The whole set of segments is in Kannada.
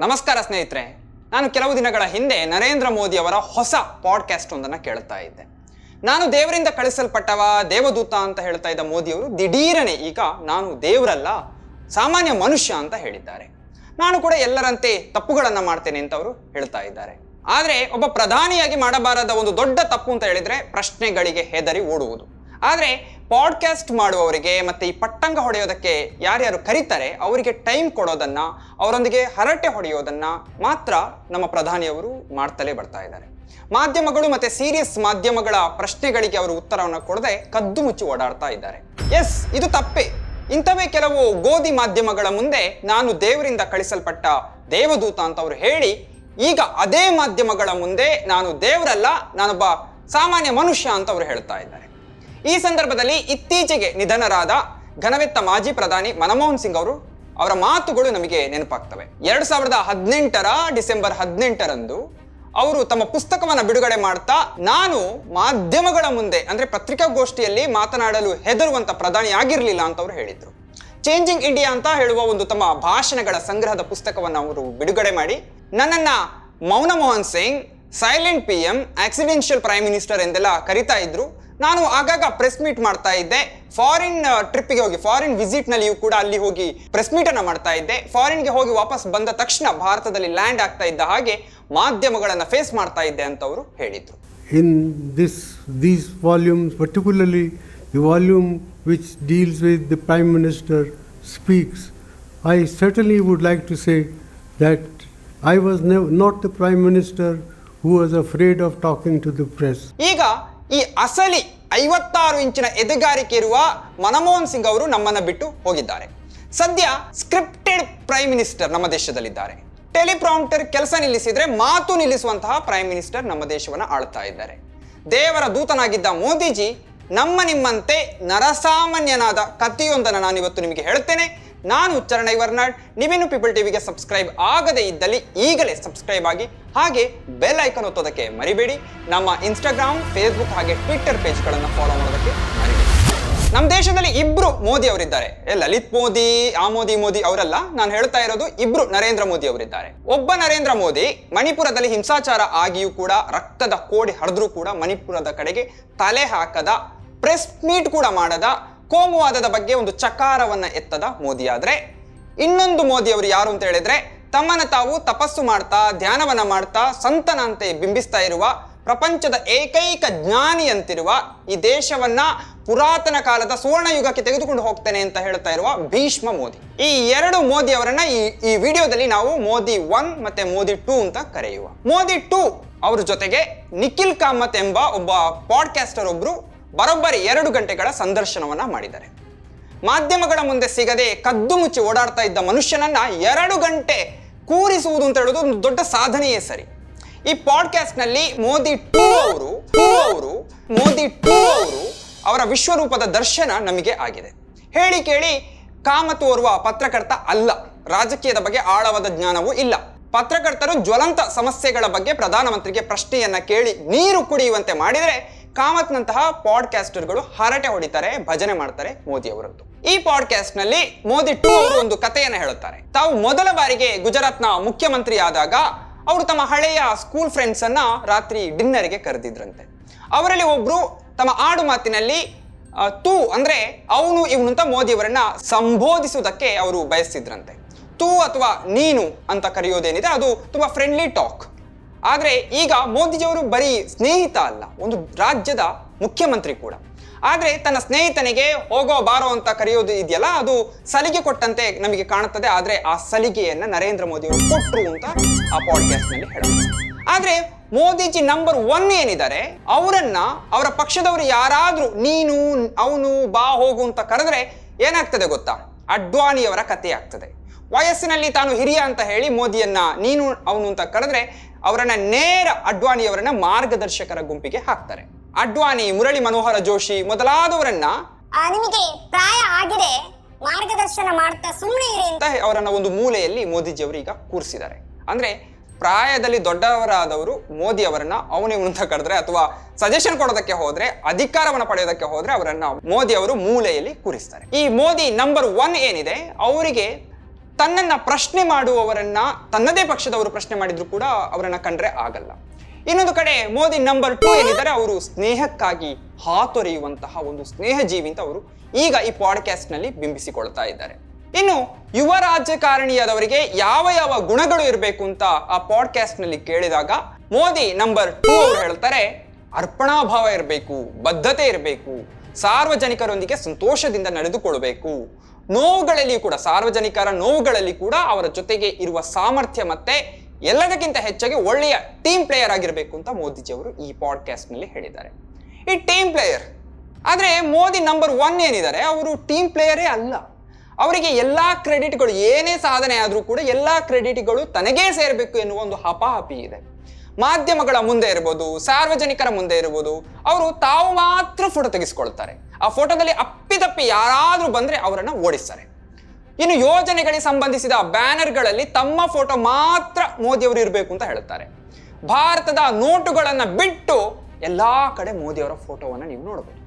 ನಮಸ್ಕಾರ ಸ್ನೇಹಿತರೆ. ನಾನು ಕೆಲವು ದಿನಗಳ ಹಿಂದೆ ನರೇಂದ್ರ ಮೋದಿ ಅವರ ಹೊಸ ಪಾಡ್ಕಾಸ್ಟ್ ಒಂದನ್ನು ಕೇಳ್ತಾ ಇದ್ದೆ. ನಾನು ದೇವರಿಂದ ಕಳಿಸಲ್ಪಟ್ಟವ ದೇವದೂತ ಅಂತ ಹೇಳ್ತಾ ಇದ್ದ ಮೋದಿಯವರು ದಿಢೀರನೆ ಈಗ ನಾನು ದೇವರಲ್ಲ, ಸಾಮಾನ್ಯ ಮನುಷ್ಯ ಅಂತ ಹೇಳಿದ್ದಾರೆ. ನಾನು ಕೂಡ ಎಲ್ಲರಂತೆ ತಪ್ಪುಗಳನ್ನು ಮಾಡ್ತೇನೆ ಅಂತ ಅವರು ಹೇಳ್ತಾ ಇದ್ದಾರೆ. ಆದರೆ ಒಬ್ಬ ಪ್ರಧಾನಿಯಾಗಿ ಮಾಡಬಾರದ ಒಂದು ದೊಡ್ಡ ತಪ್ಪು ಅಂತ ಹೇಳಿದ್ರೆ ಪ್ರಶ್ನೆಗಳಿಗೆ ಹೆದರಿ ಓಡುವುದು. ಆದರೆ ಪಾಡ್ಕಾಸ್ಟ್ ಮಾಡುವವರಿಗೆ ಮತ್ತೆ ಈ ಪಟ್ಟಂಗ ಹೊಡೆಯೋದಕ್ಕೆ ಯಾರ್ಯಾರು ಕರೀತಾರೆ, ಅವರಿಗೆ ಟೈಮ್ ಕೊಡೋದನ್ನ, ಅವರೊಂದಿಗೆ ಹರಟೆ ಹೊಡೆಯೋದನ್ನ ಮಾತ್ರ ನಮ್ಮ ಪ್ರಧಾನಿಯವರು ಮಾಡ್ತಲೇ ಬರ್ತಾ ಇದ್ದಾರೆ. ಮಾಧ್ಯಮಗಳು ಮತ್ತೆ ಸೀರಿಯಸ್ ಮಾಧ್ಯಮಗಳ ಪ್ರಶ್ನೆಗಳಿಗೆ ಅವರು ಉತ್ತರವನ್ನು ಕೊಡದೆ ಕದ್ದು ಮುಚ್ಚಿ ಓಡಾಡ್ತಾ ಇದ್ದಾರೆ. ಎಸ್ ಇದು ತಪ್ಪೇ. ಇಂಥವೇ ಕೆಲವು ಗೋಧಿ ಮಾಧ್ಯಮಗಳ ಮುಂದೆ ನಾನು ದೇವರಿಂದ ಕಳಿಸಲ್ಪಟ್ಟ ದೇವದೂತ ಅಂತ ಅವರು ಹೇಳಿ, ಈಗ ಅದೇ ಮಾಧ್ಯಮಗಳ ಮುಂದೆ ನಾನು ದೇವರಲ್ಲ, ನಾನೊಬ್ಬ ಸಾಮಾನ್ಯ ಮನುಷ್ಯ ಅಂತ ಅವರು ಹೇಳ್ತಾ ಇದ್ದಾರೆ. ಈ ಸಂದರ್ಭದಲ್ಲಿ ಇತ್ತೀಚೆಗೆ ನಿಧನರಾದ ಘನವೆತ್ತ ಮಾಜಿ ಪ್ರಧಾನಿ ಮನಮೋಹನ್ ಸಿಂಗ್ ಅವರು ಅವರ ಮಾತುಗಳು ನಮಗೆ ನೆನಪಾಗ್ತವೆ. ಎರಡ್ ಸಾವಿರದ ಹದಿನೆಂಟರ ಡಿಸೆಂಬರ್ ಹದಿನೆಂಟರಂದು ಅವರು ತಮ್ಮ ಪುಸ್ತಕವನ್ನು ಬಿಡುಗಡೆ ಮಾಡ್ತಾ ನಾನು ಮಾಧ್ಯಮಗಳ ಮುಂದೆ, ಅಂದ್ರೆ ಪತ್ರಿಕಾಗೋಷ್ಠಿಯಲ್ಲಿ ಮಾತನಾಡಲು ಹೆದರುವಂತ ಪ್ರಧಾನಿ ಆಗಿರಲಿಲ್ಲ ಅಂತ ಅವರು ಹೇಳಿದ್ರು. ಚೇಂಜಿಂಗ್ ಇಂಡಿಯಾ ಅಂತ ಹೇಳುವ ಒಂದು ತಮ್ಮ ಭಾಷಣಗಳ ಸಂಗ್ರಹದ ಪುಸ್ತಕವನ್ನು ಅವರು ಬಿಡುಗಡೆ ಮಾಡಿ, ನನ್ನನ್ನ ಮೌನ Mohan Singh silent P M accidental prime minister ಎಂದೆಲ್ಲ ಕರಿತಾ ಇದ್ರು. ನಾನು ಆಗಾಗ ಪ್ರೆಸ್ ಮೀಟ್ ಮಾಡ್ತಾ ಇದ್ದೆ. ಫಾರಿನ್ ಟ್ರಿಪ್ಗೆ ಹೋಗಿ ಫಾರಿನ್ ವಿಸಿಟ್ನಲ್ಲಿಯೂ ಕೂಡ ಅಲ್ಲಿ ಹೋಗಿ ಪ್ರೆಸ್ ಮೀಟ್ ಅನ್ನ ಮಾಡ್ತಾ ಇದ್ದೆ. ಫಾರಿನ್ಗೆ ಹೋಗಿ ವಾಪಸ್ ಬಂದ ತಕ್ಷಣ ಭಾರತದಲ್ಲಿ ಲ್ಯಾಂಡ್ ಆಗ್ತಾ ಇದ್ದ ಹಾಗೆ ಮಾಧ್ಯಮಗಳನ್ನು ಫೇಸ್ ಮಾಡ್ತಾ ಇದ್ದೆ ಅಂತ ಅವರು ಹೇಳಿದರು. In this these volumes particularly the volume which deals with the prime minister speaks I certainly would like to say that I was not the prime minister who was afraid of talking to the press ಈಗ ಈ ಅಸಲಿ ಐವತ್ತಾರು ಇಂಚಿನ ಎದೆಗಾರಿಕೆ ಇರುವ ಮನಮೋಹನ್ ಸಿಂಗ್ ಅವರು ನಮ್ಮನ್ನ ಬಿಟ್ಟು ಹೋಗಿದ್ದಾರೆ. ಸದ್ಯ ಸ್ಕ್ರಿಪ್ಟೆಡ್ ಪ್ರೈಮ್ ಮಿನಿಸ್ಟರ್ ನಮ್ಮ ದೇಶದಲ್ಲಿದ್ದಾರೆ. ಟೆಲಿಪ್ರಾಂಪ್ಟರ್ ಕೆಲಸ ನಿಲ್ಲಿಸಿದ್ರೆ ಮಾತು ನಿಲ್ಲಿಸುವಂತಹ ಪ್ರೈಮ್ ಮಿನಿಸ್ಟರ್ ನಮ್ಮ ದೇಶವನ್ನು ಆಳ್ತಾ ಇದ್ದಾರೆ. ದೇವರ ದೂತನಾಗಿದ್ದ ಮೋದಿಜಿ ನಮ್ಮ ನಿಮ್ಮಂತೆ ನರಸಾಮಾನ್ಯನಾದ ಕಥೆಯೊಂದನ್ನು ನಾನು ಇವತ್ತು ನಿಮಗೆ ಹೇಳ್ತೇನೆ. ನಾನು ಉಚ್ಚಾರಣ ಇವರ್ನಾಡ್ ನೀವೇನು ಪೀಪಲ್ ಟಿವಿಗೆ ಸಬ್ಸ್ಕ್ರೈಬ್ ಆಗದೇ ಇದ್ದಲ್ಲಿ ಈಗಲೇ ಸಬ್ಸ್ಕ್ರೈಬ್ ಆಗಿ, ಹಾಗೆ ಬೆಲ್ ಐಕನ್ ಒತ್ತೋದಕ್ಕೆ ಮರಿಬೇಡಿ. ನಮ್ಮ ಇನ್ಸ್ಟಾಗ್ರಾಮ್ ಫೇಸ್ಬುಕ್ ಹಾಗೆ ಟ್ವಿಟ್ಟರ್ ಪೇಜ್ಗಳನ್ನು ಫಾಲೋ ಮಾಡೋದಕ್ಕೆ ಮರಿಬೇಡಿ. ನಮ್ಮ ದೇಶದಲ್ಲಿ ಇಬ್ರು ಮೋದಿ ಅವರಿದ್ದಾರೆ. ಲಲಿತ್ ಮೋದಿ, ಆ ಮೋದಿ ಮೋದಿ ಅವರಲ್ಲ. ನಾನು ಹೇಳ್ತಾ ಇರೋದು ಇಬ್ರು ನರೇಂದ್ರ ಮೋದಿ ಅವರಿದ್ದಾರೆ. ಒಬ್ಬ ನರೇಂದ್ರ ಮೋದಿ ಮಣಿಪುರದಲ್ಲಿ ಹಿಂಸಾಚಾರ ಆಗಿಯೂ ಕೂಡ, ರಕ್ತದ ಕೋಡಿ ಹರಿದ್ರೂ ಕೂಡ ಮಣಿಪುರದ ಕಡೆಗೆ ತಲೆ ಹಾಕದ ಪ್ರೆಸ್ ಮೀಟ್ ಕೂಡ ಮಾಡದ ಕೋಮುವಾದದ ಬಗ್ಗೆ ಒಂದು ಚಕಾರವನ್ನ ಎತ್ತದ ಮೋದಿ ಆದ್ರೆ. ಇನ್ನೊಂದು ಮೋದಿ ಅವರು ಯಾರು ಅಂತ ಹೇಳಿದ್ರೆ, ತಮ್ಮನ್ನ ತಾವು ತಪಸ್ಸು ಮಾಡ್ತಾ, ಧ್ಯಾನವನ್ನ ಮಾಡ್ತಾ, ಸಂತನಂತೆ ಬಿಂಬಿಸ್ತಾ ಇರುವ ಪ್ರಪಂಚದ ಏಕೈಕ ಜ್ಞಾನಿ ಅಂತಿರುವ ಈ ದೇಶವನ್ನ ಪುರಾತನ ಕಾಲದ ಸುವರ್ಣ ಯುಗಕ್ಕೆ ತೆಗೆದುಕೊಂಡು ಹೋಗ್ತೇನೆ ಅಂತ ಹೇಳ್ತಾ ಇರುವ ಭೀಷ್ಮ ಮೋದಿ. ಈ ಎರಡು ಮೋದಿ ಅವರನ್ನ ಈ ಈ ವಿಡಿಯೋದಲ್ಲಿ ನಾವು ಮೋದಿ ಒನ್ ಮತ್ತೆ ಮೋದಿ ಟೂ ಅಂತ ಕರೆಯುವ. ಮೋದಿ ಟೂ ಅವ್ರ ಜೊತೆಗೆ ನಿಖಿಲ್ ಕಾಮತ್ ಎಂಬ ಒಬ್ಬ ಪಾಡ್ಕಾಸ್ಟರ್ ಒಬ್ರು ಬರೋಬ್ಬರಿ ಎರಡು ಗಂಟೆಗಳ ಸಂದರ್ಶನವನ್ನ ಮಾಡಿದ್ದಾರೆ. ಮಾಧ್ಯಮಗಳ ಮುಂದೆ ಸಿಗದೆ ಕದ್ದು ಮುಚ್ಚಿ ಓಡಾಡ್ತಾ ಇದ್ದ ಮನುಷ್ಯನನ್ನ ಎರಡು ಗಂಟೆ ಕೂರಿಸುವುದು ಅಂತ ಹೇಳೋದು ಒಂದು ದೊಡ್ಡ ಸಾಧನೆಯೇ ಸರಿ. ಈ ಪಾಡ್ಕಾಸ್ಟ್ನಲ್ಲಿ ಮೋದಿ ಟೂ ಅವರು ಅವರು, ಮೋದಿ ಟೂ ಅವರು ಅವರ ವಿಶ್ವರೂಪದ ದರ್ಶನ ನಮಗೆ ಆಗಿದೆ. ಹೇಳಿ ಕೇಳಿ ಕಾಮತ್ ಓರ್ವ ಪತ್ರಕರ್ತ ಅಲ್ಲ. ರಾಜಕೀಯದ ಬಗ್ಗೆ ಆಳವಾದ ಜ್ಞಾನವೂ ಇಲ್ಲ. ಪತ್ರಕರ್ತರು ಜ್ವಲಂತ ಸಮಸ್ಯೆಗಳ ಬಗ್ಗೆ ಪ್ರಧಾನಮಂತ್ರಿಗೆ ಪ್ರಶ್ನೆಯನ್ನ ಕೇಳಿ ನೀರು ಕುಡಿಯುವಂತೆ ಮಾಡಿದರೆ ಕಾಮತ್ನಂತಹ ಪಾಡ್ಕಾಸ್ಟರ್ಗಳು ಹರಟೆ ಹೊಡಿತಾರೆ, ಭಜನೆ ಮಾಡ್ತಾರೆ ಮೋದಿ ಅವರದ್ದು ಈ ಪಾಡ್ಕಾಸ್ಟ್ನಲ್ಲಿ ಮೋದಿ ಟೂ ಅವರು ಒಂದು ಕಥೆಯನ್ನು ಹೇಳುತ್ತಾರೆ. ತಾವು ಮೊದಲ ಬಾರಿಗೆ ಗುಜರಾತ್ನ ಮುಖ್ಯಮಂತ್ರಿ ಆದಾಗ ಅವರು ತಮ್ಮ ಹಳೆಯ ಸ್ಕೂಲ್ ಫ್ರೆಂಡ್ಸ್ ಅನ್ನ ರಾತ್ರಿ ಡಿನ್ನರ್ಗೆ ಕರೆದಿದ್ರಂತೆ. ಅವರಲ್ಲಿ ಒಬ್ರು ತಮ್ಮ ಆಡು ಮಾತಿನಲ್ಲಿ ತೂ ಅಂದ್ರೆ ಅವನು ಇವನು ಅಂತ ಮೋದಿ ಅವರನ್ನ ಸಂಬೋಧಿಸುವುದಕ್ಕೆ ಅವರು ಬಯಸ್ತಿದ್ರಂತೆ. ತೂ ಅಥವಾ ನೀನು ಅಂತ ಕರೆಯೋದೇನಿದೆ, ಅದು ತುಂಬಾ ಫ್ರೆಂಡ್ಲಿ ಟಾಕ್ ಆದ್ರೆ ಈಗ ಮೋದಿಜಿಯವರು ಬರೀ ಸ್ನೇಹಿತ ಅಲ್ಲ, ಒಂದು ರಾಜ್ಯದ ಮುಖ್ಯಮಂತ್ರಿ ಕೂಡ. ಆದರೆ ತನ್ನ ಸ್ನೇಹಿತನಿಗೆ ಹೋಗೋ ಬಾರೋ ಅಂತ ಕರೆಯೋದು ಇದೆಯಲ್ಲ, ಅದು ಸಲಿಗೆ ಕೊಟ್ಟಂತೆ ನಮಗೆ ಕಾಣುತ್ತದೆ. ಆದರೆ ಆ ಸಲಿಗೆಯನ್ನು ನರೇಂದ್ರ ಮೋದಿಯವರು ಕೊಟ್ಟರು ಅಂತ ಆ ಪಾಡ್ಕಾಸ್ಟ್ನಲ್ಲಿ ಹೇಳೋದು ಆದ್ರೆ ಮೋದಿಜಿ ನಂಬರ್ ಒನ್ ಏನಿದ್ದಾರೆ, ಅವರನ್ನ ಅವರ ಪಕ್ಷದವರು ಯಾರಾದರೂ ನೀನು, ಅವನು, ಬಾ, ಹೋಗು ಅಂತ ಕರೆದ್ರೆ ಏನಾಗ್ತದೆ ಗೊತ್ತಾ? ಅಡ್ವಾಣಿಯವರ ಕಥೆ ಆಗ್ತದೆ ವಯಸ್ಸಿನಲ್ಲಿ ತಾನು ಹಿರಿಯ ಅಂತ ಹೇಳಿ ಮೋದಿಯನ್ನ ನೀನು, ಅವನು ಅಂತ ಕರೆದ್ರೆ ಅವರನ್ನ ನೇರ ಅಡ್ವಾಣಿಯವರನ್ನ ಮಾರ್ಗದರ್ಶಕರ ಗುಂಪಿಗೆ ಹಾಕ್ತಾರೆ. ಅಡ್ವಾಣಿ ಮುರಳಿ ಮನೋಹರ ಜೋಶಿ ಮೊದಲಾದವರನ್ನ ನಿಮಗೆ ಪ್ರಾಯ ಆಗಿದೆ. ಮಾರ್ಗದರ್ಶನ ಮಾಡ್ತಾ ಸುಮ್ಮನೆ ಇರಿ ಅಂತ ಅವರನ್ನ ಒಂದು ಮೂಲೆಯಲ್ಲಿ ಮೋದಿಜಿಯವರು ಈಗ ಕೂರಿಸಿದ್ದಾರೆ. ಅಂದ್ರೆ ಪ್ರಾಯದಲ್ಲಿ ದೊಡ್ಡವರಾದವರು ಮೋದಿ ಅವರನ್ನ ಅವನೇ ಅಂತ ಕರೆದ್ರೆ ಅಥವಾ ಸಜೆಷನ್ ಕೊಡೋದಕ್ಕೆ ಹೋದ್ರೆ ಅಧಿಕಾರವನ್ನು ಪಡೆಯೋದಕ್ಕೆ ಹೋದ್ರೆ ಅವರನ್ನ ಮೋದಿ ಅವರು ಮೂಲೆಯಲ್ಲಿ ಕೂರಿಸ್ತಾರೆ. ಈ ಮೋದಿ ನಂಬರ್ ಒನ್ ಏನಿದೆ? ಅವರಿಗೆ ತನ್ನನ್ನ ಪ್ರಶ್ನೆ ಮಾಡುವವರನ್ನ, ತನ್ನದೇ ಪಕ್ಷದವರು ಪ್ರಶ್ನೆ ಮಾಡಿದ್ರು ಕೂಡ ಅವರನ್ನ ಕಂಡ್ರೆ ಆಗಲ್ಲ. ಇನ್ನೊಂದು ಕಡೆ ಮೋದಿ ನಂಬರ್ ಟೂ ಏನಿದ್ದಾರೆ ಅವರು ಸ್ನೇಹಕ್ಕಾಗಿ ಹಾತೊರೆಯುವಂತಹ ಒಂದು ಸ್ನೇಹ ಜೀವಿ ಅಂತ ಅವರು ಈಗ ಈ ಪಾಡ್ಕಾಸ್ಟ್ನಲ್ಲಿ ಬಿಂಬಿಸಿಕೊಳ್ತಾ ಇದ್ದಾರೆ. ಇನ್ನು ಯುವ ರಾಜಕಾರಣಿಯಾದವರಿಗೆ ಯಾವ ಯಾವ ಗುಣಗಳು ಇರಬೇಕು ಅಂತ ಆ ಪಾಡ್ಕಾಸ್ಟ್ನಲ್ಲಿ ಕೇಳಿದಾಗ ಮೋದಿ ನಂಬರ್ ಟೂ ಅವರು ಹೇಳ್ತಾರೆ, ಅರ್ಪಣಾಭಾವ ಇರಬೇಕು, ಬದ್ಧತೆ ಇರಬೇಕು, ಸಾರ್ವಜನಿಕರೊಂದಿಗೆ ಸಂತೋಷದಿಂದ ನಡೆದುಕೊಳ್ಬೇಕು ನೋವುಗಳಲ್ಲಿ ಕೂಡ, ಸಾರ್ವಜನಿಕರ ನೋವುಗಳಲ್ಲಿ ಕೂಡ ಅವರ ಜೊತೆಗೆ ಇರುವ ಸಾಮರ್ಥ್ಯ ಮತ್ತೆ ಎಲ್ಲದಕ್ಕಿಂತ ಹೆಚ್ಚಾಗಿ ಒಳ್ಳೆಯ ಟೀಮ್ ಪ್ಲೇಯರ್ ಆಗಿರಬೇಕು ಅಂತ ಮೋದಿಜಿ ಅವರು ಈ ಪಾಡ್ಕಾಸ್ಟ್ನಲ್ಲಿ ಹೇಳಿದ್ದಾರೆ. ಈ ಟೀಮ್ ಪ್ಲೇಯರ್ ಆದ್ರೆ ಮೋದಿ ನಂಬರ್ ಒನ್ ಏನಿದ್ದಾರೆ? ಅವರು ಟೀಮ್ ಪ್ಲೇಯರೇ ಅಲ್ಲ. ಅವರಿಗೆ ಎಲ್ಲಾ ಕ್ರೆಡಿಟ್ಗಳು ಏನೇ ಸಾಧನೆ ಆದರೂ ಕೂಡ ಎಲ್ಲಾ ಕ್ರೆಡಿಟ್ಗಳು ತನಗೇ ಸೇರಬೇಕು ಎನ್ನುವ ಒಂದು ಹಪಾಹಪಿ ಇದೆ. ಮಾಧ್ಯಮಗಳ ಮುಂದೆ ಇರ್ಬೋದು, ಸಾರ್ವಜನಿಕರ ಮುಂದೆ ಇರ್ಬೋದು, ಅವರು ತಾವು ಮಾತ್ರ ಫೋಟೋ ತೆಗೆಸ್ಕೊಳ್ತಾರೆ. ಆ ಫೋಟೋದಲ್ಲಿ ಅಪ್ಪಿತಪ್ಪಿ ಯಾರಾದರೂ ಬಂದರೆ ಅವರನ್ನು ಓಡಿಸ್ತಾರೆ. ಇನ್ನು ಯೋಜನೆಗಳಿಗೆ ಸಂಬಂಧಿಸಿದ ಬ್ಯಾನರ್ಗಳಲ್ಲಿ ತಮ್ಮ ಫೋಟೋ ಮಾತ್ರ ಮೋದಿಯವರು ಇರಬೇಕು ಅಂತ ಹೇಳ್ತಾರೆ ಭಾರತದ ನೋಟುಗಳನ್ನು ಬಿಟ್ಟು ಎಲ್ಲ ಕಡೆ ಮೋದಿಯವರ ಫೋಟೋವನ್ನು ನೀವು ನೋಡಬಹುದು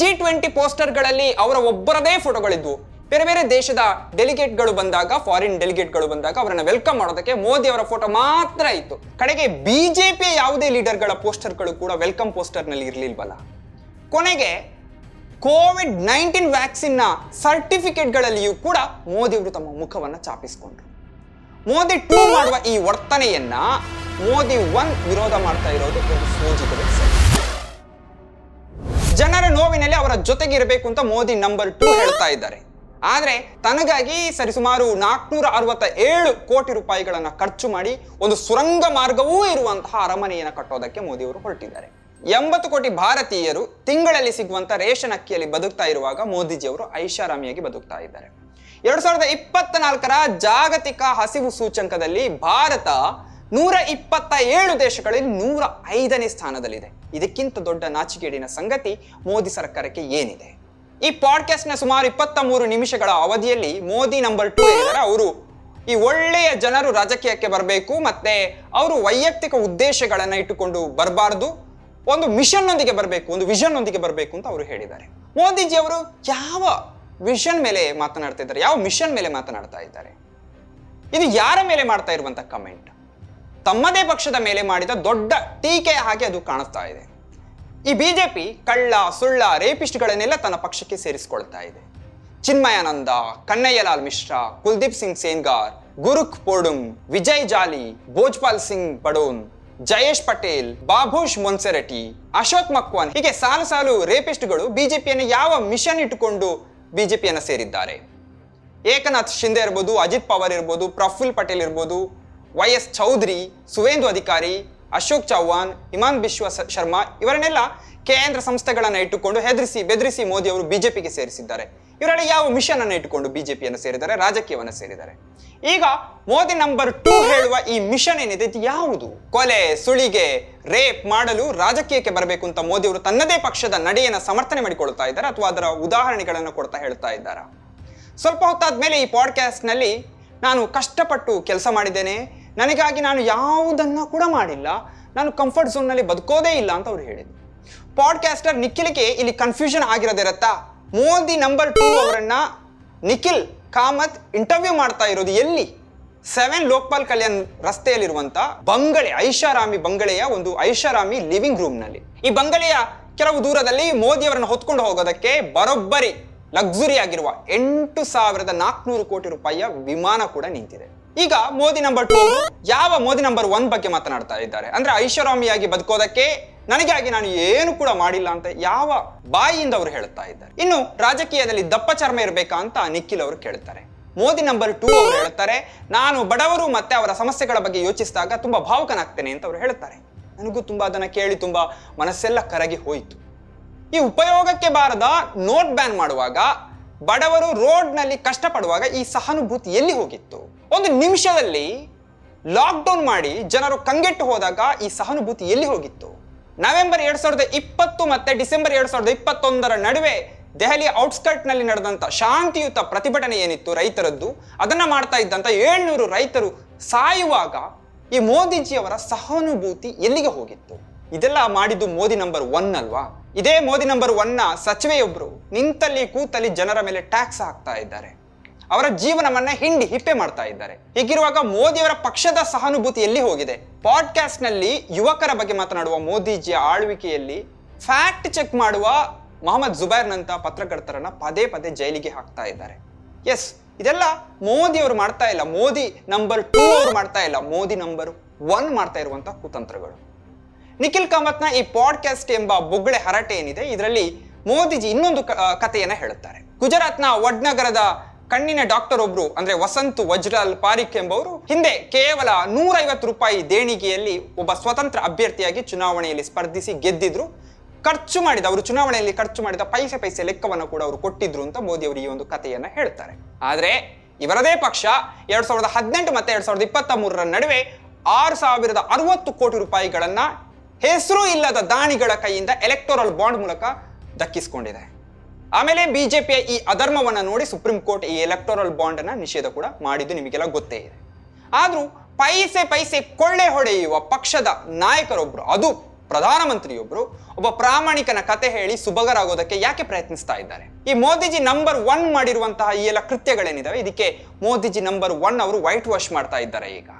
ಜಿ ಟ್ವೆಂಟಿ ಪೋಸ್ಟರ್ಗಳಲ್ಲಿ ಅವರ ಒಬ್ಬರದೇ ಫೋಟೋಗಳಿದ್ವು ಬೇರೆ ಬೇರೆ ದೇಶದ ಡೆಲಿಗೇಟ್ಗಳು ಬಂದಾಗ ಫಾರಿನ್ ಡೆಲಿಗೇಟ್ಗಳು ಬಂದಾಗ ಅವರನ್ನ ವೆಲ್ಕಮ್ ಮಾಡೋದಕ್ಕೆ ಮೋದಿ ಅವರ ಫೋಟೋ ಮಾತ್ರ ಇತ್ತು. ಕಡೆಗೆ ಬಿಜೆಪಿಯ ಯಾವುದೇ ಲೀಡರ್ಗಳ ಪೋಸ್ಟರ್ಗಳು ಕೂಡ ವೆಲ್ಕಮ್ ಪೋಸ್ಟರ್ನಲ್ಲಿ ಇರಲಿಲ್ವಲ್ಲ. ಕೊನೆಗೆ ಕೋವಿಡ್ ನೈನ್ಟೀನ್ ವ್ಯಾಕ್ಸಿನ್ನ ಸರ್ಟಿಫಿಕೇಟ್ಗಳಲ್ಲಿಯೂ ಕೂಡ ಮೋದಿ ಅವರು ತಮ್ಮ ಮುಖವನ್ನು ಚಾಪಿಸಿಕೊಂಡ್ರು. ಮೋದಿ ಟೂ ಮಾಡುವ ಈ ವರ್ತನೆಯನ್ನ ಮೋದಿ ಒನ್ ವಿರೋಧ ಮಾಡ್ತಾ ಇರೋದು ಒಂದು ಸೋಜಿಗವೇ ಸರಿ ಜನರ ನೋವಿನಲ್ಲಿ ಅವರ ಜೊತೆಗಿರಬೇಕು ಅಂತ ಮೋದಿ ನಂಬರ್ ಟೂ ಹೇಳ್ತಾ ಇದ್ದಾರೆ. ಆದ್ರೆ ತನಗಾಗಿ ಸರಿಸುಮಾರು ನಾಲ್ಕುನೂರ ಅರವತ್ತ ಏಳು ಕೋಟಿ ರೂಪಾಯಿಗಳನ್ನು ಖರ್ಚು ಮಾಡಿ ಒಂದು ಸುರಂಗ ಮಾರ್ಗವೂ ಇರುವಂತಹ ಅರಮನೆಯನ್ನು ಕಟ್ಟೋದಕ್ಕೆ ಮೋದಿಯವರು ಹೊರಟಿದ್ದಾರೆ. ಎಂಬತ್ತು ಕೋಟಿ ಭಾರತೀಯರು ತಿಂಗಳಲ್ಲಿ ಸಿಗುವಂಥ ರೇಷನ್ ಅಕ್ಕಿಯಲ್ಲಿ ಬದುಕ್ತಾ ಇರುವಾಗ ಮೋದಿಜಿ ಅವರು ಐಷಾರಾಮಿಯಾಗಿ ಬದುಕ್ತಾ ಇದ್ದಾರೆ. ಎರಡು ಸಾವಿರದ ಇಪ್ಪತ್ತ ನಾಲ್ಕರ ಜಾಗತಿಕ ಹಸಿವು ಸೂಚಂಕದಲ್ಲಿ ಭಾರತ ನೂರ ಇಪ್ಪತ್ತ ಏಳು ದೇಶಗಳಲ್ಲಿ ನೂರ ಐದನೇ ಸ್ಥಾನದಲ್ಲಿದೆ. ಇದಕ್ಕಿಂತ ದೊಡ್ಡ ನಾಚಿಕೆಗೇಡಿನ ಸಂಗತಿ ಮೋದಿ ಸರ್ಕಾರಕ್ಕೆ ಏನಿದೆ? ಈ ಪಾಡ್ಕಾಸ್ಟ್ನ ಸುಮಾರು ಇಪ್ಪತ್ತ ಮೂರು ನಿಮಿಷಗಳ ಅವಧಿಯಲ್ಲಿ ಮೋದಿ ನಂಬರ್ ಟೂ ಏನಿದ್ದಾರೆ ಅವರು. ಈ ಒಳ್ಳೆಯ ಜನರು ರಾಜಕೀಯಕ್ಕೆ ಬರಬೇಕು ಮತ್ತೆ ಅವರು ವೈಯಕ್ತಿಕ ಉದ್ದೇಶಗಳನ್ನ ಇಟ್ಟುಕೊಂಡು ಬರಬಾರದು. ಒಂದು ಮಿಷನ್ ನೊಂದಿಗೆ ಬರಬೇಕು, ಒಂದು ವಿಷನ್ ನೊಂದಿಗೆ ಬರಬೇಕು ಅಂತ ಅವರು ಹೇಳಿದ್ದಾರೆ. ಮೋದಿಜಿ ಅವರು ಯಾವ ವಿಷನ್ ಮೇಲೆ ಮಾತನಾಡ್ತಾ ಇದ್ದಾರೆ, ಯಾವ ಮಿಷನ್ ಮೇಲೆ ಮಾತನಾಡ್ತಾ ಇದ್ದಾರೆ? ಇದು ಯಾರ ಮೇಲೆ ಮಾಡ್ತಾ ಇರುವಂತ ಕಮೆಂಟ್? ತಮ್ಮದೇ ಪಕ್ಷದ ಮೇಲೆ ಮಾಡಿದ ದೊಡ್ಡ ಟೀಕೆ ಹಾಗೆ ಅದು ಕಾಣಿಸ್ತಾ ಇದೆ. ಈ ಬಿಜೆಪಿ ಕಳ್ಳ, ಸುಳ್ಳ, ರೇಪಿಸ್ಟ್ಗಳನ್ನೆಲ್ಲ ತನ್ನ ಪಕ್ಷಕ್ಕೆ ಸೇರಿಸಿಕೊಳ್ತಾ ಇದೆ. ಚಿನ್ಮಯಾನಂದ, ಕನ್ನಯ್ಯಲಾಲ್ ಮಿಶ್ರಾ, ಕುಲ್ದೀಪ್ ಸಿಂಗ್ ಸೇನ್ಗಾರ್ ಗುರುಖ್ ಪೋಡುಂಗ್ ವಿಜಯ್ ಜಾಲಿ, ಭೋಜ್ಪಾಲ್ ಸಿಂಗ್ ಬಡೋನ್ ಜಯೇಶ್ ಪಟೇಲ್, ಬಾಭೂಷ್ ಮೊನ್ಸೆರಟಿ, ಅಶೋಕ್ ಮಕ್ವಾನ್ ಹೀಗೆ ಸಾಲು ಸಾಲು ರೇಪಿಸ್ಟ್ಗಳು ಬಿಜೆಪಿಯನ್ನು ಯಾವ ಮಿಷನ್ ಇಟ್ಟುಕೊಂಡು ಬಿಜೆಪಿಯನ್ನು ಸೇರಿದ್ದಾರೆ. ಏಕನಾಥ್ ಶಿಂದೆ ಇರ್ಬೋದು, ಅಜಿತ್ ಪವಾರ್ ಇರ್ಬೋದು, ಪ್ರಫುಲ್ ಪಟೇಲ್ ಇರ್ಬೋದು, ವೈ ಎಸ್ ಚೌಧರಿ, ಸುವೇಂದು ಅಧಿಕಾರಿ ಅಶೋಕ್ ಚೌಹಾಣ್ ಹಿಮಾನ್ ಬಿಶ್ವ ಶರ್ಮಾ ಇವರನ್ನೆಲ್ಲ ಕೇಂದ್ರ ಸಂಸ್ಥೆಗಳನ್ನು ಇಟ್ಟುಕೊಂಡು ಹೆದರಿಸಿ, ಬೆದರಿಸಿ ಮೋದಿ ಅವರು ಬಿಜೆಪಿಗೆ ಸೇರಿಸಿದ್ದಾರೆ. ಇವರೆಲ್ಲ ಯಾವ ಮಿಷನ್ ಅನ್ನು ಇಟ್ಟುಕೊಂಡು ಬಿಜೆಪಿಯನ್ನು ಸೇರಿದ್ದಾರೆ? ರಾಜಕೀಯವನ್ನು ಸೇರಿದ್ದಾರೆ. ಈಗ ಮೋದಿ ನಂಬರ್ ಟೂ ಹೇಳುವ ಈ ಮಿಷನ್ ಏನಿದೆ? ಇದು ಯಾವುದು? ಕೊಲೆ, ಸುಳಿಗೆ, ರೇಪ್ ಮಾಡಲು ರಾಜಕೀಯಕ್ಕೆ ಬರಬೇಕು ಅಂತ ಮೋದಿ ಅವರು ತನ್ನದೇ ಪಕ್ಷದ ನಡೆಯನ್ನು ಸಮರ್ಥನೆ ಮಾಡಿಕೊಳ್ತಾ ಇದ್ದಾರೆ? ಅಥವಾ ಅದರ ಉದಾಹರಣೆಗಳನ್ನು ಕೊಡ್ತಾ ಹೇಳ್ತಾ ಇದ್ದಾರೆ? ಸ್ವಲ್ಪ ಹೊತ್ತಾದ ಮೇಲೆ ಈ ಪಾಡ್ಕಾಸ್ಟ್ನಲ್ಲಿ ನಾನು ಕಷ್ಟಪಟ್ಟು ಕೆಲಸ ಮಾಡಿದ್ದೇನೆ. ನನಗಾಗಿ ನಾನು ಯಾವುದನ್ನ ಕೂಡ ಮಾಡಿಲ್ಲ. ನಾನು ಕಂಫರ್ಟ್ನಲ್ಲಿ ಬದುಕೋದೇ ಇಲ್ಲ ಅಂತ ಅವ್ರು ಹೇಳಿದ್ರು. ಪಾಡ್ಕಾಸ್ಟರ್ ನಿಖಿಲ್ಗೆ ಇಲ್ಲಿ ಕನ್ಫ್ಯೂಷನ್ ಆಗಿರೋದಿರತ್ತಾ ಮೋದಿ ನಂಬರ್ ಟೂ ಅವರನ್ನ ನಿಖಿಲ್ ಕಾಮತ್ ಇಂಟರ್ವ್ಯೂ ಮಾಡ್ತಾ ಇರೋದು ಎಲ್ಲಿ? ಸೆವೆನ್ ಲೋಕ್ಪಾಲ್ ಕಲ್ಯಾಣ್ ರಸ್ತೆಯಲ್ಲಿರುವಂತ ಬಂಗಳೆ ಐಷಾರಾಮಿ ಬಂಗಳೆಯ ಒಂದು ಐಷಾರಾಮಿ ಲಿವಿಂಗ್ ರೂಮ್ನಲ್ಲಿ. ಈ ಬಂಗಲೆಯ ಕೆಲವು ದೂರದಲ್ಲಿ ಮೋದಿ ಅವರನ್ನು ಹೊತ್ಕೊಂಡು ಹೋಗೋದಕ್ಕೆ ಬರೋಬ್ಬರಿ ಲಕ್ಸುರಿ ಆಗಿರುವ ಎಂಟು ಸಾವಿರದ ನಾಲ್ಕುನೂರು ಕೋಟಿ ರೂಪಾಯಿಯ ವಿಮಾನ ಕೂಡ ನಿಂತಿದೆ. ಈಗ ಮೋದಿ ನಂಬರ್ ಟೂ ಯಾವ ಮೋದಿ ನಂಬರ್ ಒನ್ ಬಗ್ಗೆ ಮಾತನಾಡ್ತಾ ಇದ್ದಾರೆ? ಅಂದ್ರೆ ಐಷಾರಾಮಿಯಾಗಿ ಬದುಕೋದಕ್ಕೆ ನನಗಾಗಿ ನಾನು ಏನು ಕೂಡ ಮಾಡಿಲ್ಲ ಅಂತ ಯಾವ ಬಾಯಿಯಿಂದ ಅವರು ಹೇಳ್ತಾ ಇದ್ದಾರೆ? ಇನ್ನು ರಾಜಕೀಯದಲ್ಲಿ ದಪ್ಪ ಚರ್ಮ ಇರಬೇಕಾ ಅಂತ ನಿಖಿಲ್ ಅವರು ಕೇಳ್ತಾರೆ. ಮೋದಿ ನಂಬರ್ ಟೂ ಅವರು ಹೇಳ್ತಾರೆ, ನಾನು ಬಡವರು ಮತ್ತೆ ಅವರ ಸಮಸ್ಯೆಗಳ ಬಗ್ಗೆ ಯೋಚಿಸಿದಾಗ ತುಂಬಾ ಭಾವುಕನಾಗ್ತೇನೆ ಅಂತ ಅವರು ಹೇಳ್ತಾರೆ. ನನಗೂ ತುಂಬಾ ಅದನ್ನ ಕೇಳಿ ತುಂಬಾ ಮನಸ್ಸೆಲ್ಲ ಕರಗಿ ಹೋಯಿತು. ಈ ಉಪಯೋಗಕ್ಕೆ ಬಾರದ ನೋಟ್ ಬ್ಯಾನ್ ಮಾಡುವಾಗ ಬಡವರು ರೋಡ್ನಲ್ಲಿ ಕಷ್ಟಪಡುವಾಗ ಈ ಸಹಾನುಭೂತಿ ಎಲ್ಲಿ ಹೋಗಿತ್ತು? ಒಂದು ನಿಮಿಷದಲ್ಲಿ ಲಾಕ್ಡೌನ್ ಮಾಡಿ ಜನರು ಕಂಗೆಟ್ಟು ಹೋದಾಗ ಈ ಸಹಾನುಭೂತಿ ಎಲ್ಲಿ ಹೋಗಿತ್ತು? ನವೆಂಬರ್ ಎರಡ್ ಸಾವಿರದ ಇಪ್ಪತ್ತು ಮತ್ತೆ ಡಿಸೆಂಬರ್ ಎರಡ್ ಸಾವಿರದ ಇಪ್ಪತ್ತೊಂದರ ನಡುವೆ ದೆಹಲಿಯ ಔಟ್ಸ್ಕರ್ಟ್ನಲ್ಲಿ ನಡೆದಂತ ಶಾಂತಿಯುತ ಪ್ರತಿಭಟನೆ ಏನಿತ್ತು ರೈತರದ್ದು, ಅದನ್ನ ಮಾಡ್ತಾ ಇದ್ದಂತ ಏಳ್ನೂರು ರೈತರು ಸಾಯುವಾಗ ಈ ಮೋದಿಜಿಯವರ ಸಹಾನುಭೂತಿ ಎಲ್ಲಿಗೆ ಹೋಗಿತ್ತು? ಇದೆಲ್ಲ ಮಾಡಿದ್ದು ಮೋದಿ ನಂಬರ್ ಒನ್ ಅಲ್ವಾ? ಇದೇ ಮೋದಿ ನಂಬರ್ ಒನ್ನ ಸಚಿವೆಯೊಬ್ಬರು ನಿಂತಲ್ಲಿ ಕೂತಲ್ಲಿ ಜನರ ಮೇಲೆ ಟ್ಯಾಕ್ಸ್ ಹಾಕ್ತಾ ಇದ್ದಾರೆ. ಅವರ ಜೀವನವನ್ನ ಹಿಂಡಿ ಹಿಪ್ಪೆ ಮಾಡ್ತಾ ಇದ್ದಾರೆ. ಹೀಗಿರುವಾಗ ಮೋದಿಯವರ ಪಕ್ಷದ ಸಹಾನುಭೂತಿ ಎಲ್ಲಿ ಹೋಗಿದೆ. ಪಾಡ್ಕಾಸ್ಟ್ನಲ್ಲಿ ಯುವಕರ ಬಗ್ಗೆ ಮಾತನಾಡುವ ಮೋದಿಜಿಯ ಆಳ್ವಿಕೆಯಲ್ಲಿ ಫ್ಯಾಕ್ಟ್ ಚೆಕ್ ಮಾಡುವ ಮೊಹಮ್ಮದ್ ಜುಬೈರ್ನಂತ ಪತ್ರಕರ್ತರನ್ನ ಪದೇ ಪದೇ ಜೈಲಿಗೆ ಹಾಕ್ತಾ ಇದ್ದಾರೆ. ಎಸ್, ಇದೆಲ್ಲ ಮೋದಿ ಅವರು ಮಾಡ್ತಾ ಇಲ್ಲ. ಮೋದಿ ನಂಬರ್ ಟೂ ಅವರು ಮಾಡ್ತಾ ಇಲ್ಲ. ಮೋದಿ ನಂಬರ್ ಒನ್ ಮಾಡ್ತಾ ಇರುವಂತಹ ಕುತಂತ್ರಗಳು. ನಿಖಿಲ್ ಕಾಮತ್ನ ಈ ಪಾಡ್ಕಾಸ್ಟ್ ಎಂಬ ಬೊಗಳೆ ಹರಟೆ ಏನಿದೆ? ಇದರಲ್ಲಿ ಮೋದಿಜಿ ಇನ್ನೊಂದು ಕಥೆಯನ್ನ ಹೇಳುತ್ತಾರೆ. ಗುಜರಾತ್ನ ವಡ್ನಗರದ ಕಣ್ಣಿನ ಡಾಕ್ಟರ್ ಒಬ್ರು, ಅಂದ್ರೆ ವಸಂತ್ ವಜ್ರಾಲ್ ಪಾರಿಕ್ ಎಂಬವರು, ಹಿಂದೆ ಕೇವಲ ನೂರೈವತ್ತು ರೂಪಾಯಿ ದೇಣಿಗೆಯಲ್ಲಿ ಒಬ್ಬ ಸ್ವತಂತ್ರ ಅಭ್ಯರ್ಥಿಯಾಗಿ ಚುನಾವಣೆಯಲ್ಲಿ ಸ್ಪರ್ಧಿಸಿ ಗೆದ್ದಿದ್ರು. ಖರ್ಚು ಮಾಡಿದ, ಅವರು ಚುನಾವಣೆಯಲ್ಲಿ ಖರ್ಚು ಮಾಡಿದ ಪೈಸೆ ಪೈಸೆ ಲೆಕ್ಕವನ್ನು ಕೂಡ ಅವರು ಕೊಟ್ಟಿದ್ರು ಅಂತ ಮೋದಿ ಅವರು ಈ ಒಂದು ಕಥೆಯನ್ನ ಹೇಳ್ತಾರೆ. ಆದ್ರೆ ಇವರದೇ ಪಕ್ಷ ಎರಡ್ ಸಾವಿರದ ಹದಿನೆಂಟು ಮತ್ತೆ ಎರಡ್ ಸಾವಿರದ ಇಪ್ಪತ್ತ ಮೂರರ ನಡುವೆ ಆರು ಸಾವಿರದ ಅರವತ್ತು ಕೋಟಿ ರೂಪಾಯಿಗಳನ್ನ ಹೆಸರು ಇಲ್ಲದ ದಾನಿಗಳ ಕೈಯಿಂದ ಎಲೆಕ್ಟೋರಲ್ ಬಾಂಡ್ ಮೂಲಕ ದಕ್ಕಿಸಿಕೊಂಡಿದೆ. ಆಮೇಲೆ ಬಿಜೆಪಿಯ ಈ ಅಧರ್ಮವನ್ನು ನೋಡಿ ಸುಪ್ರೀಂ ಕೋರ್ಟ್ ಈ ಎಲೆಕ್ಟೋರಲ್ ಬಾಂಡ್ ಅನ್ನ ನಿಷೇಧ ಕೂಡ ಮಾಡಿದ್ದು ನಿಮಗೆಲ್ಲ ಗೊತ್ತೇ ಇದೆ. ಆದ್ರೂ ಪೈಸೆ ಪೈಸೆ ಕೊಳ್ಳೆ ಹೊಡೆಯುವ ಪಕ್ಷದ ನಾಯಕರೊಬ್ರು ಅದು ಪ್ರಧಾನಮಂತ್ರಿಯೊಬ್ರು ಒಬ್ಬ ಪ್ರಾಮಾಣಿಕನ ಕತೆ ಹೇಳಿ ಸುಭಗರಾಗೋದಕ್ಕೆ ಯಾಕೆ ಪ್ರಯತ್ನಿಸ್ತಾ ಇದ್ದಾರೆ? ಈ ಮೋದಿಜಿ ನಂಬರ್ ಒನ್ ಮಾಡಿರುವಂತಹ ಈ ಎಲ್ಲ ಕೃತ್ಯಗಳೇನಿದಾವೆ? ಇದಕ್ಕೆ ಮೋದಿಜಿ ನಂಬರ್ ಒನ್ ಅವರು ವೈಟ್ ವಾಶ್ ಮಾಡ್ತಾ ಇದ್ದಾರೆ ಈಗ.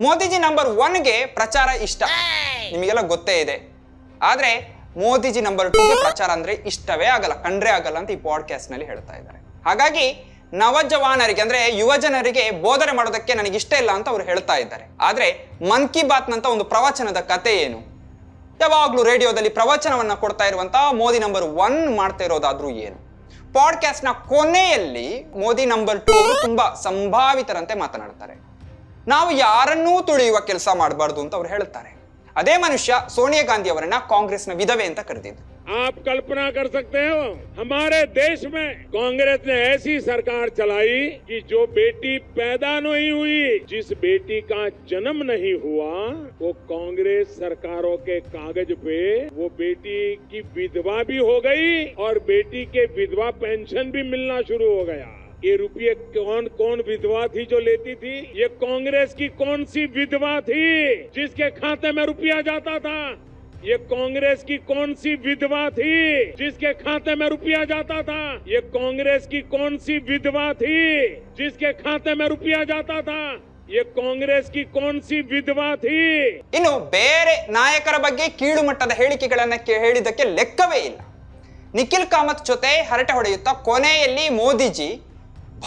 ಮೋದಿಜಿ ನಂಬರ್ ಒನ್ಗೆ ಪ್ರಚಾರ ಇಷ್ಟ. ನಿಮಗೆಲ್ಲ ಗೊತ್ತೇ ಇದೆ. ಆದ್ರೆ ಮೋದಿಜಿ ನಂಬರ್ ಟೂಗೆ ಪ್ರಚಾರ ಅಂದ್ರೆ ಇಷ್ಟವೇ ಆಗಲ್ಲ, ಕಂಡ್ರೆ ಆಗಲ್ಲ ಅಂತ ಈ ಪಾಡ್ಕಾಸ್ಟ್ನಲ್ಲಿ ಹೇಳ್ತಾ ಇದ್ದಾರೆ. ಹಾಗಾಗಿ ನವಜವಾನರಿಗೆ ಅಂದ್ರೆ ಯುವ ಜನರಿಗೆ ಬೋಧನೆ ಮಾಡೋದಕ್ಕೆ ನನಗೆ ಇಷ್ಟ ಇಲ್ಲ ಅಂತ ಅವರು ಹೇಳ್ತಾ ಇದ್ದಾರೆ. ಆದ್ರೆ ಮನ್ ಕಿ ಬಾತ್ ನಂತ ಒಂದು ಪ್ರವಚನದ ಕತೆ ಏನು? ಯಾವಾಗ್ಲೂ ರೇಡಿಯೋದಲ್ಲಿ ಪ್ರವಚನವನ್ನ ಕೊಡ್ತಾ ಇರುವಂತ ಮೋದಿ ನಂಬರ್ ಒನ್ ಮಾಡ್ತಾ ಇರೋದಾದ್ರೂ ಏನು? ಪಾಡ್ಕಾಸ್ಟ್ನ ಕೊನೆಯಲ್ಲಿ ಮೋದಿ ನಂಬರ್ ಟೂ ಅವರು ತುಂಬಾ ಸಂಭಾವಿತರಂತೆ ಮಾತನಾಡ್ತಾರೆ. ನಾವು ಯಾರನ್ನೂ ತುಳಿಯುವ ಕೆಲಸ ಮಾಡಬಾರ್ದು ಅಂತ ಅವ್ರು ಹೇಳುತ್ತಾರೆ ಅದೇ ಮನುಷ್ಯ ಸೋನಿಯಾ ಗಾಂಧಿ ಅವರನ್ನ ಕಾಂಗ್ರೆಸ್ನ ವಿಧವೆ ಅಂತ ಕರೆದಿದ್ದು आप कल्पना कर सकते हो हमारे देश में कांग्रेस ने ऐसी सरकार चलाई कि जो बेटी पैदा नहीं हुई जिस बेटी का जन्म नहीं हुआ वो कांग्रेस सरकारों के कागज पे वो बेटी की विधवा भी हो गई और बेटी के विधवा पेंशन भी मिलना शुरू हो गया ये रुपये कौन कौन विधवा थी जो लेती थी ये कांग्रेस की कौन सी विधवा थी जिसके खाते में रुपया जाता था ये कांग्रेस की कौन सी विधवा थी जिसके खाते में रुपया जाता था ये कांग्रेस की कौन सी विधवा थी जिसके खाते में रुपया जाता था ये कांग्रेस की कौन सी विधवा थी ಇನ್ನು ಬೇರೆ ನಾಯಕರ ಬಗ್ಗೆ ಕೀಳು ಮಟ್ಟದ ಹೇಳಿಕೆಗಳನ್ನ ಕೇ- ಹೇಳಿದ್ದಕ್ಕೆ ಲೆಕ್ಕವೇ ಇಲ್ಲ ನಿಖಿಲ್ ಕಾಮತ್ ಜೊತೆ ಹರಟೆ ಹೊಡೆಯುತ್ತಾ ಕೊನೆಯಲ್ಲಿ ಮೋದಿಜಿ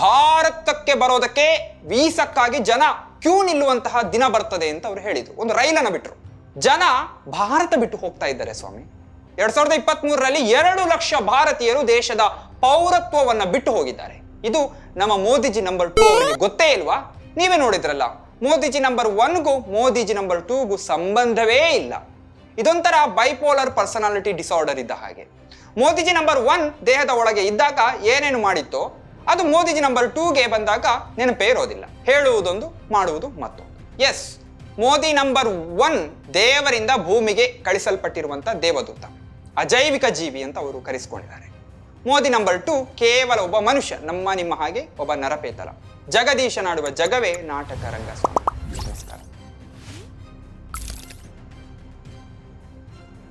ಭಾರತಕ್ಕೆ ಬರೋದಕ್ಕೆ ವೀಸಕ್ಕಾಗಿ ಜನ ಕ್ಯೂ ನಿಲ್ಲುವಂತಹ ದಿನ ಬರ್ತದೆ ಅಂತ ಅವರು ಹೇಳಿದ್ರು. ಒಂದು ರೈಲನ್ನು ಬಿಟ್ರು. ಜನ ಭಾರತ ಬಿಟ್ಟು ಹೋಗ್ತಾ ಇದ್ದಾರೆ ಸ್ವಾಮಿ. ಎರಡ್ ಸಾವಿರದ ಇಪ್ಪತ್ತ್ ಮೂರರಲ್ಲಿ ಎರಡು ಲಕ್ಷ ಭಾರತೀಯರು ದೇಶದ ಪೌರತ್ವವನ್ನ ಬಿಟ್ಟು ಹೋಗಿದ್ದಾರೆ. ಇದು ನಮ್ಮ ಮೋದಿಜಿ ನಂಬರ್ ಟೂ ಅವರಿಗೆ ಗೊತ್ತೇ ಇಲ್ವಾ? ನೀವೇ ನೋಡಿದ್ರಲ್ಲ, ಮೋದಿಜಿ ನಂಬರ್ ಒನ್ಗೂ ಮೋದಿಜಿ ನಂಬರ್ ಟೂಗೂ ಸಂಬಂಧವೇ ಇಲ್ಲ. ಇದೊಂಥರ ಬೈಪೋಲರ್ ಪರ್ಸನಾಲಿಟಿ ಡಿಸಾರ್ಡರ್ ಇದ್ದ ಹಾಗೆ. ಮೋದಿಜಿ ನಂಬರ್ ಒನ್ ದೇಹದ ಒಳಗೆ ಇದ್ದಾಗ ಏನೇನು ಮಾಡಿತ್ತೋ ಅದು ಮೋದಿಜಿ ನಂಬರ್ ಟೂಗೆ ಬಂದಾಗ ನೆನಪೇ ಇರೋದಿಲ್ಲ ಹೇಳುವುದೊಂದು, ಮಾಡುವುದು ಮತ್ತೊಂದು. ಎಸ್ ಮೋದಿ ನಂಬರ್ ಒನ್ ದೇವರಿಂದ ಭೂಮಿಗೆ ಕಳಿಸಲ್ಪಟ್ಟಿರುವಂಥ ದೇವದೂತ, ಅಜೈವಿಕ ಜೀವಿ ಅಂತ ಅವರು ಕರೆಸಿಕೊಂಡಿದ್ದಾರೆ. ಮೋದಿ ನಂಬರ್ ಟು ಕೇವಲ ಒಬ್ಬ ಮನುಷ್ಯ, ನಮ್ಮ ನಿಮ್ಮ ಹಾಗೆ ಒಬ್ಬ ನರಪೇತಲ ಜಗದೀಶನಾಡುವ ಜಗವೇ ನಾಟಕ ರಂಗ ಸ್ವಾಮಿ